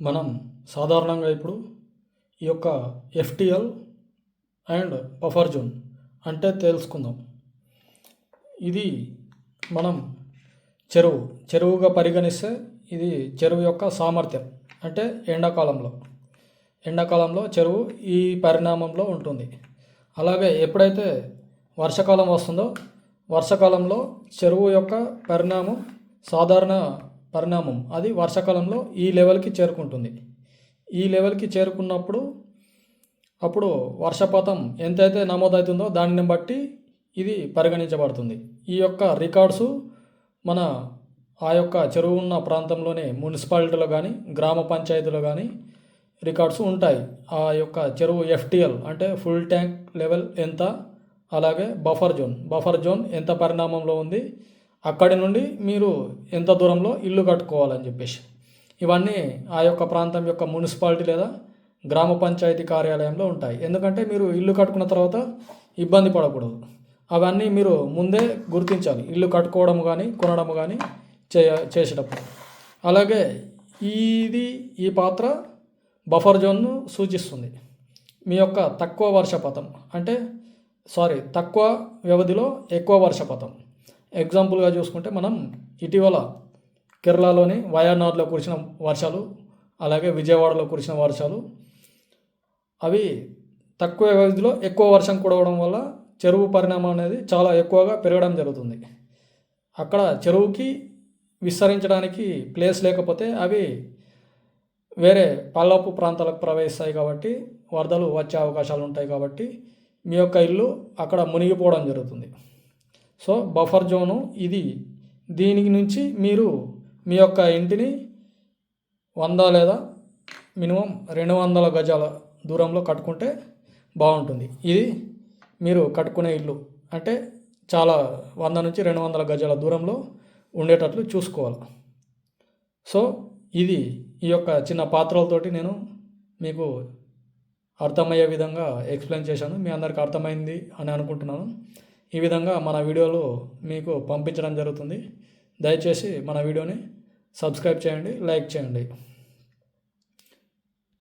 మనం సాధారణంగా ఇప్పుడు ఈ యొక్క ఎఫ్టిఎల్ అండ్ బఫర్ జోన్ అంటే తెలుసుకుందాం. ఇది మనం చెరువు చెరువుగా పరిగణిస్తే ఇది చెరువు యొక్క సామర్థ్యం అంటే ఎండాకాలంలో. ఎండాకాలంలో చెరువు ఈ పరిణామంలో ఉంటుంది. అలాగే ఎప్పుడైతే వర్షాకాలం వస్తుందో వర్షాకాలంలో చెరువు యొక్క పరిణామం సాధారణ పరిణామం. అది వర్షాకాలంలో ఈ లెవెల్కి చేరుకుంటుంది. ఈ లెవెల్కి చేరుకున్నప్పుడు అప్పుడు వర్షపాతం ఎంతైతే నమోదవుతుందో దానిని బట్టి ఇది పరిగణించబడుతుంది. ఈ యొక్క రికార్డ్సు మన ఆ యొక్క చెరువు ఉన్న ప్రాంతంలోనే మున్సిపాలిటీలో కానీ గ్రామ పంచాయతీలో కానీ రికార్డ్స్ ఉంటాయి. ఆ యొక్క చెరువు ఎఫ్టిఎల్ అంటే ఫుల్ ట్యాంక్ లెవెల్ ఎంత? అలాగే బఫర్ జోన్. బఫర్ జోన్ ఎంత పరిణామంలో ఉంది? అక్కడి నుండి మీరు ఎంత దూరంలో ఇల్లు కట్టుకోవాలని చెప్పేసి. ఇవన్నీ ఆ యొక్క ప్రాంతం యొక్క మున్సిపాలిటీ లేదా గ్రామ పంచాయతీ కార్యాలయంలో ఉంటాయి. ఎందుకంటే మీరు ఇల్లు కట్టుకున్న తర్వాత ఇబ్బంది పడకూడదు. అవన్నీ మీరు ముందే గుర్తించాలి. ఇల్లు కట్టుకోవడం కానీ కొనడం కానీ చే చేసేటప్పుడు. అలాగే ఇది ఈ పాత్ర బఫర్ జోన్ను సూచిస్తుంది. మీ యొక్క తక్కువ వర్షపాతం అంటే సారీ తక్కువ వ్యవధిలో ఎక్కువ వర్షపాతం. ఎగ్జాంపుల్గా చూసుకుంటే మనం ఇటీవల కేరళలోని వయనాడ్లో కురిసిన వర్షాలు అలాగే విజయవాడలో కురిసిన వర్షాలు అవి తక్కువ వ్యవధిలో ఎక్కువ వర్షం కురవడం వల్ల చెరువు పరిణామం అనేది చాలా ఎక్కువగా పెరగడం జరుగుతుంది. అక్కడ చెరువుకి విస్తరించడానికి ప్లేస్ లేకపోతే అవి వేరే పల్లపు ప్రాంతాలకు ప్రవేశిస్తాయి కాబట్టి వరదలు వచ్చే అవకాశాలు ఉంటాయి కాబట్టి మీ యొక్క ఇల్లు అక్కడ మునిగిపోవడం జరుగుతుంది. సో బఫర్ జోను ఇది. దీనికి నుంచి మీరు మీ యొక్క ఇంటిని వంద లేదా మినిమం రెండు వందల గజాల దూరంలో కట్టుకుంటే బాగుంటుంది. ఇది మీరు కట్టుకునే ఇల్లు. అంటే చాలా వంద నుంచి రెండు వందల గజాల దూరంలో ఉండేటట్లు చూసుకోవాలి. సో ఇది ఈ యొక్క చిన్న పాత్రలతోటి నేను మీకు అర్థమయ్యే విధంగా ఎక్స్ప్లెయిన్ చేశాను. మీ అందరికి అర్థమైంది అని అనుకుంటున్నాను. ఈ విధంగా మన వీడియోలు మీకు పంపించడం జరుగుతుంది. దయచేసి మన వీడియోని సబ్స్క్రైబ్ చేయండి లైక్ చేయండి.